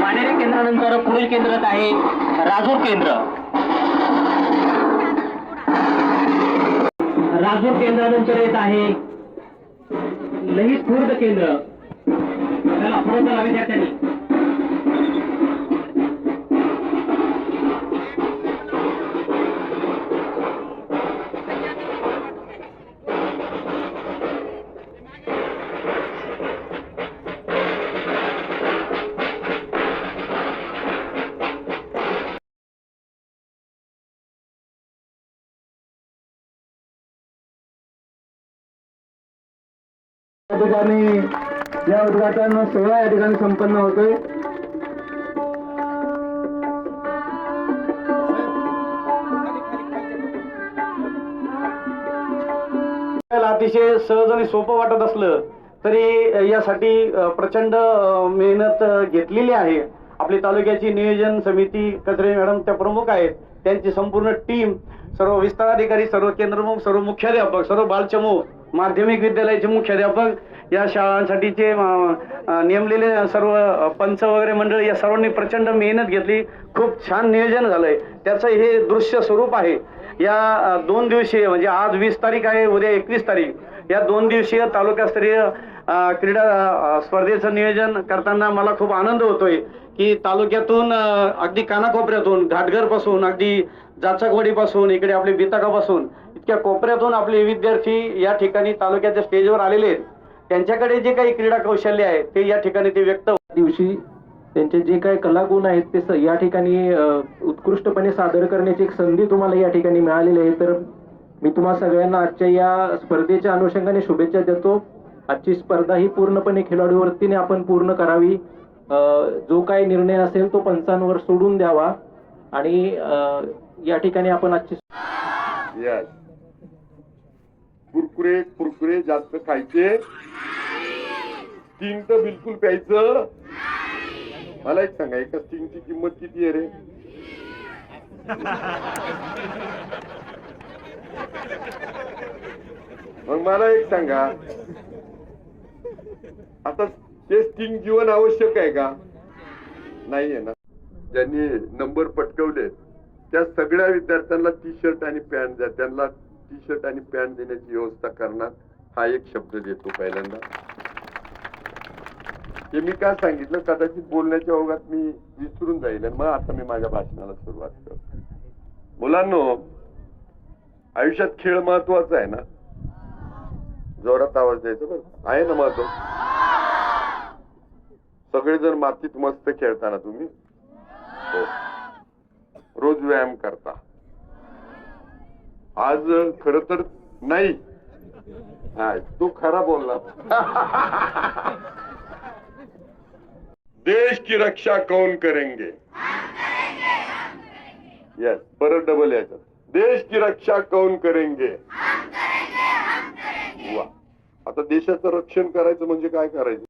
मानेरे केंद्रानंतर पुढील केंद्रात आहे राजूर केंद्र. राजूर केंद्रानंतर येत आहे लई खुर्द केंद्र. त्याला पुढे विद्यार्थ्यांनी या ठिकाणी या उद्घाटन सोहळा या ठिकाणी संपन्न होतोय. अतिशय सहज आणि सोपं वाटत असलं तरी यासाठी प्रचंड मेहनत घेतलेली आहे. आपली तालुक्याची नियोजन समिती कचरे मॅडम त्या प्रमुख आहेत. त्यांची संपूर्ण टीम सर्व विस्तार अधिकारी सर्व केंद्रमुख सर्व मुख्याध्यापक सर्व बालचमूह माध्यमिक विद्यालयाचे मुख्याध्यापक या शाळांसाठीचे नेमलेले सर्व पंच वगैरे मंडळ या सर्वांनी प्रचंड मेहनत घेतली. खूप छान नियोजन झालंय. त्याचं हे दृश्य स्वरूप आहे. या दोन दिवसीय म्हणजे आज वीस तारीख आहे उद्या एकवीस तारीख. या दोन दिवसीय तालुकास्तरीय क्रीडा स्पर्धेचं नियोजन करताना मला खूप आनंद होतोय की तालुक्यातून अगदी कानाकोपऱ्यातून घाटघरपासून अगदी जाचकवाडीपासून इकडे आपले बिताकापासून इतक्या कोपऱ्यातून आपले विद्यार्थी या ठिकाणी तालुक्याच्या स्टेजवर आलेले आहेत. त्यांच्याकडे जे काही क्रीडा कौशल्य आहे ते या ठिकाणी ते व्यक्त दिवशी त्यांचे जे काही कलागुण आहेत ते स- या ठिकाणी उत्कृष्टपणे सादर करण्याची एक संधी तुम्हाला या ठिकाणी मिळालेली आहे. तर मी तुम्हा सगळ्यांना आजच्या या स्पर्धेच्या अनुषंगाने शुभेच्छा देतो. आजची स्पर्धा ही पूर्णपणे खेळाडूवरतीने आपण पूर्ण करावी. अ, जो काही निर्णय असेल तो पंचांवर सोडून द्यावा. आणि या ठिकाणी आपण आजची यस कुरकुरे कुरकुरे जास्त खायचे. स्टिंग तर बिलकुल प्यायचं. मला एक सांगा एका स्टिंगची किंमत किती आहे रे? मग मला एक सांगा. आता ते स्टिंग जीवन आवश्यक आहे का? नाहीये ना. ज्यांनी नंबर पटकवले त्या सगळ्या विद्यार्थ्यांना टी शर्ट आणि पॅन्ट द्या. त्यांना टी शर्ट आणि पॅन्ट देण्याची व्यवस्था करणार हा एक शब्द देतो पहिल्यांदा. हे मी काय सांगितलं? कदाचित बोलण्याच्या ओघात मी विसरून जाईल आणि मग आता मी माझ्या भाषणाला सुरुवात करतो. मुलांनो आयुष्यात खेळ महत्त्वाचा आहे ना? जोरात आवाज द्यायचा बरं. आहे ना महत्त्व सगळेजण मातीत मस्त खेळताना तुम्ही? हो. रोज व्यायाम करता. आज खर तर नाही. हा तू खरा बोलला. देश की रक्षा कौन करेंगे? यस परत डबल याच्यात देश की रक्षा कौन करेंगे? वा आता देशाचं रक्षण करायचं म्हणजे काय करायचं?